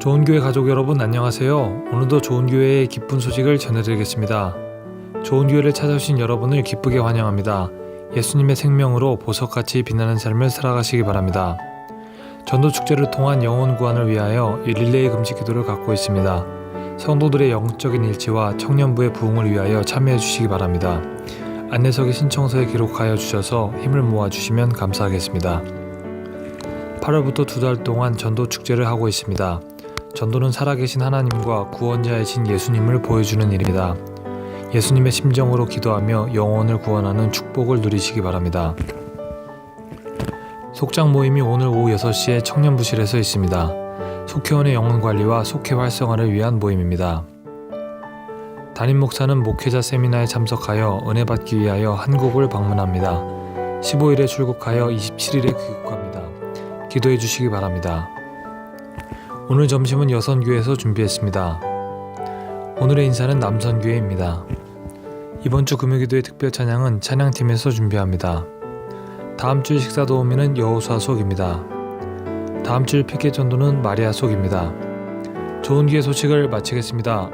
좋은 교회 가족 여러분 안녕하세요. 오늘도 좋은 교회의 기쁜 소식을 전해드리겠습니다. 좋은 교회를 찾아오신 여러분을 기쁘게 환영합니다. 예수님의 생명으로 보석같이 빛나는 삶을 살아가시기 바랍니다. 전도 축제를 통한 영혼 구원을 위하여 이 릴레이 금식 기도를 갖고 있습니다. 성도들의 영적인 일치와 청년부의 부흥을 위하여 참여해 주시기 바랍니다. 안내석의 신청서에 기록하여 주셔서 힘을 모아 주시면 감사하겠습니다. 8월부터 두 달 동안 전도 축제를 하고 있습니다. 전도는 살아계신 하나님과 구원자이신 예수님을 보여주는 일입니다. 예수님의 심정으로 기도하며 영혼을 구원하는 축복을 누리시기 바랍니다. 속장 모임이 오늘 오후 6시에 청년부실에서 있습니다. 속회원의 영혼 관리와 속회 활성화를 위한 모임입니다. 담임 목사는 목회자 세미나에 참석하여 은혜 받기 위하여 한국을 방문합니다. 15일에 출국하여 27일에 귀국합니다. 기도해 주시기 바랍니다. 오늘 점심은 여선교회에서 준비했습니다. 오늘의 인사는 남선교회입니다. 이번 주 금요기도의 특별 찬양은 찬양팀에서 준비합니다. 다음 주 식사 도우미는 여호수아 속입니다. 다음 주 피켓 전도는 마리아 속입니다. 좋은 기회 소식을 마치겠습니다.